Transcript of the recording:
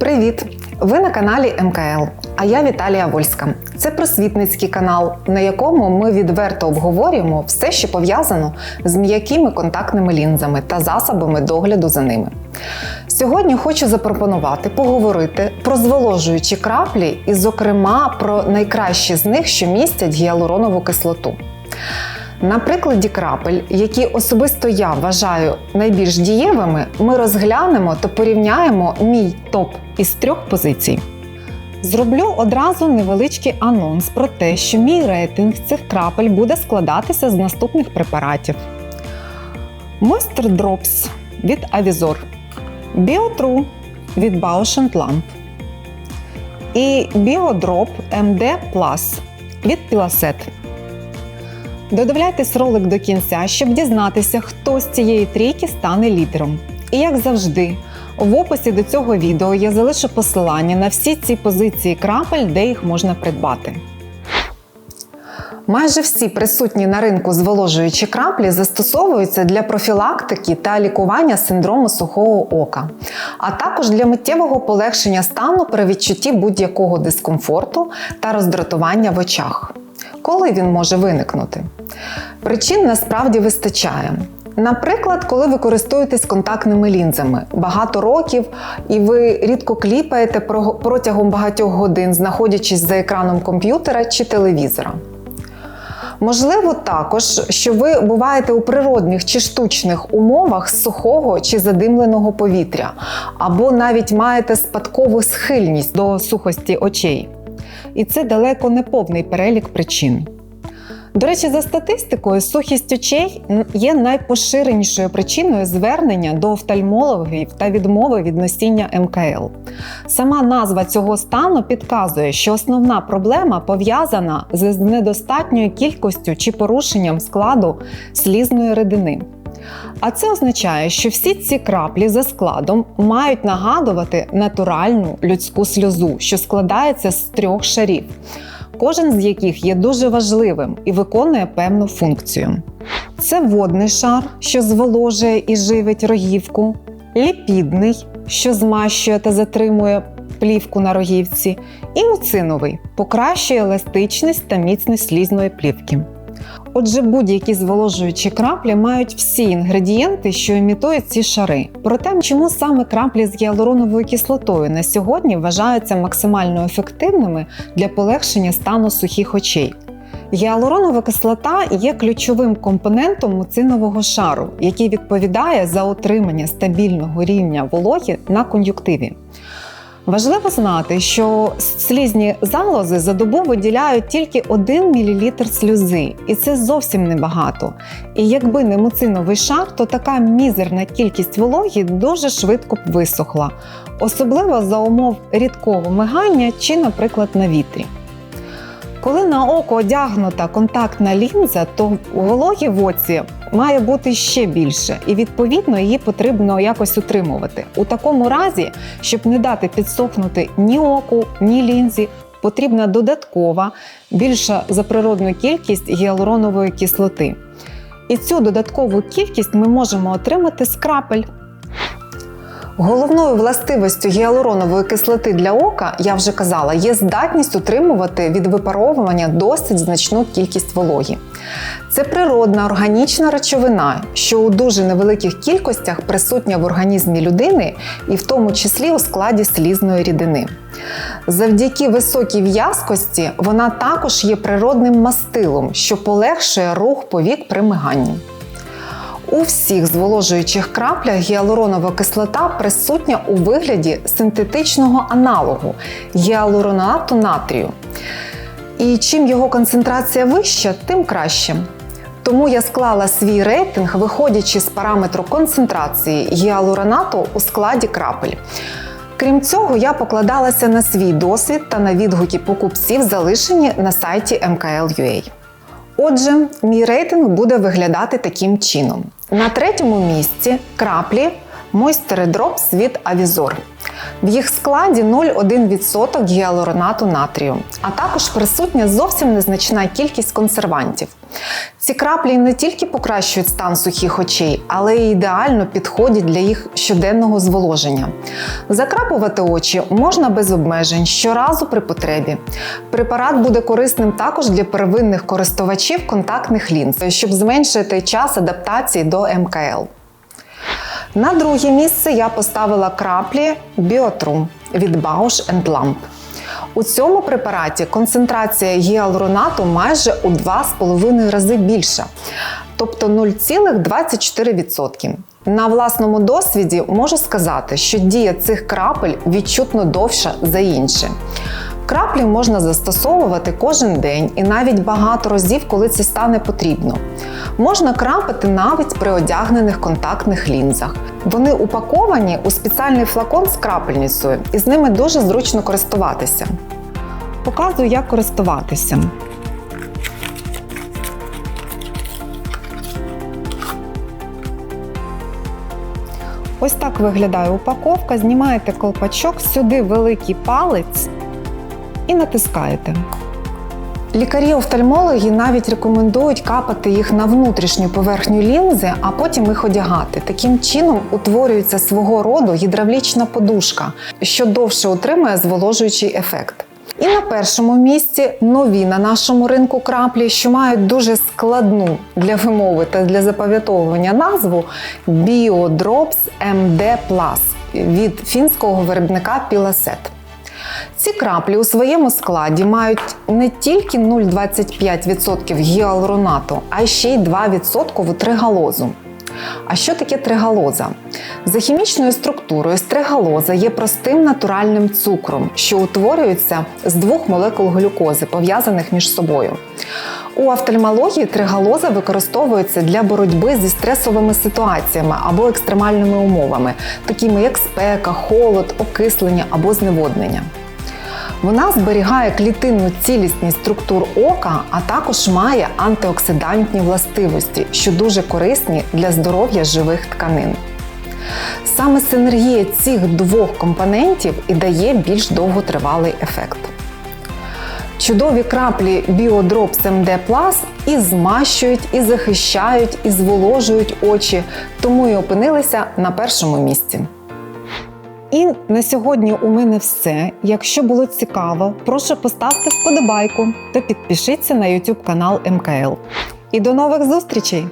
Привіт! Ви на каналі МКЛ. А я Віталія Вольська. Це просвітницький канал, на якому ми відверто обговорюємо все, що пов'язано з м'якими контактними лінзами та засобами догляду за ними. Сьогодні хочу запропонувати поговорити про зволожуючі краплі і, зокрема, про найкращі з них, що містять гіалуронову кислоту. На прикладі крапель, які особисто я вважаю найбільш дієвими, ми розглянемо та порівняємо мій топ із трьох позицій. Зроблю одразу невеличкий анонс про те, що мій рейтинг цих крапель буде складатися з наступних препаратів: Moisture Drops від Avizor, BioTrue від Bausch Lamp і BioDrop MD Plus від Pilacet. Додивляйтесь ролик до кінця, щоб дізнатися, хто з цієї трійки стане лідером. І як завжди, в описі до цього відео я залишу посилання на всі ці позиції крапель, де їх можна придбати. Майже всі присутні на ринку зволожуючі краплі застосовуються для профілактики та лікування синдрому сухого ока, а також для миттєвого полегшення стану при відчутті будь-якого дискомфорту та роздратування в очах. Коли він може виникнути? Причин насправді вистачає. Наприклад, коли ви користуєтесь контактними лінзами багато років, і ви рідко кліпаєте протягом багатьох годин, знаходячись за екраном комп'ютера чи телевізора. Можливо, також, що ви буваєте у природних чи штучних умовах сухого чи задимленого повітря, або навіть маєте спадкову схильність до сухості очей. І це далеко не повний перелік причин. До речі, за статистикою, сухість очей є найпоширенішою причиною звернення до офтальмологів та відмови від носіння МКЛ. Сама назва цього стану підказує, що основна проблема пов'язана з недостатньою кількістю чи порушенням складу слізної рідини. А це означає, що всі ці краплі за складом мають нагадувати натуральну людську сльозу, що складається з трьох шарів кожен з яких є дуже важливим і виконує певну функцію. Це водний шар, що зволожує і живить рогівку, ліпідний, що змащує та затримує плівку на рогівці, і муциновий покращує еластичність та міцність слізної плівки. Отже, будь-які зволожуючі краплі мають всі інгредієнти, що імітують ці шари. Проте, чому саме краплі з гіалуроновою кислотою на сьогодні вважаються максимально ефективними для полегшення стану сухих очей? Гіалуронова кислота є ключовим компонентом муцинового шару, який відповідає за отримання стабільного рівня вологи на кон'юктиві. Важливо знати, що слізні залози за добу виділяють тільки 1 мл сльози, і це зовсім небагато. І якби не муциновий шар, то така мізерна кількість вологі дуже швидко б висохла, особливо за умов рідкого мигання чи, наприклад, на вітрі. Коли на око одягнута контактна лінза, то вологі в оці має бути ще більше, і відповідно її потрібно якось утримувати. У такому разі, щоб не дати підсохнути ні оку, ні лінзі, потрібна додаткова, більша за природну кількість гіалуронової кислоти. І цю додаткову кількість ми можемо отримати з крапель. Головною властивістю гіалуронової кислоти для ока, я вже казала, є здатність утримувати від випаровування досить значну кількість вологі. Це природна органічна речовина, що у дуже невеликих кількостях присутня в організмі людини і в тому числі у складі слізної рідини. Завдяки високій в'язкості вона також є природним мастилом, що полегшує рух повік при миганні. У всіх зволожуючих краплях гіалуронова кислота присутня у вигляді синтетичного аналогу гіалуронату натрію. І чим його концентрація вища, тим краще. Тому я склала свій рейтинг, виходячи з параметру концентрації гіалуронату у складі крапель. Крім цього, я покладалася на свій досвід та на відгуки покупців, залишені на сайті MKL.ua. Отже, мій рейтинг буде виглядати таким чином. На третьому місці краплі Moisture Drops від Avizor. В їх складі 0,1% гіалуронату натрію, а також присутня зовсім незначна кількість консервантів. Ці краплі не тільки покращують стан сухих очей, але й ідеально підходять для їх щоденного зволоження. Закрапувати очі можна без обмежень щоразу при потребі. Препарат буде корисним також для первинних користувачів контактних лінз, щоб зменшити час адаптації до МКЛ. На друге місце я поставила краплі Biotrum від Bausch Lamp. У цьому препараті концентрація гіалуронату майже у 2,5 рази більша, тобто 0,24%. На власному досвіді можу сказати, що дія цих крапель відчутно довша за інші. Краплі можна застосовувати кожен день і навіть багато разів, коли це стане потрібно. Можна крапати навіть при одягнених контактних лінзах. Вони упаковані у спеціальний флакон з крапельницею, і з ними дуже зручно користуватися. Показую, як користуватися. Ось так виглядає упаковка. Знімаєте колпачок, сюди великий палець і натискаєте. Лікарі-офтальмологи навіть рекомендують капати їх на внутрішню поверхню лінзи, а потім їх одягати. Таким чином утворюється свого роду гідравлічна подушка, що довше утримує зволожуючий ефект. І на першому місці нові на нашому ринку краплі, що мають дуже складну для вимови та для запам'ятовування назву BioDrops MD від фінського виробника Pilaset. Ці краплі у своєму складі мають не тільки 0,25% гіалуронату, а ще й 2% тригалозу. А що таке тригалоза? За хімічною структурою стригалоза є простим натуральним цукром, що утворюється з двох молекул глюкози, пов'язаних між собою. У офтальмології тригалоза використовується для боротьби зі стресовими ситуаціями або екстремальними умовами, такими як спека, холод, окислення або зневоднення. Вона зберігає клітинну цілісність структур ока, а також має антиоксидантні властивості, що дуже корисні для здоров'я живих тканин. Саме синергія цих двох компонентів і дає більш довготривалий ефект. Чудові краплі біодропс МД Plus і змащують, і захищають, і зволожують очі, тому і опинилися на першому місці. І на сьогодні у мене все. Якщо було цікаво, прошу поставте вподобайку та підпишіться на YouTube канал МКЛ. І до нових зустрічей!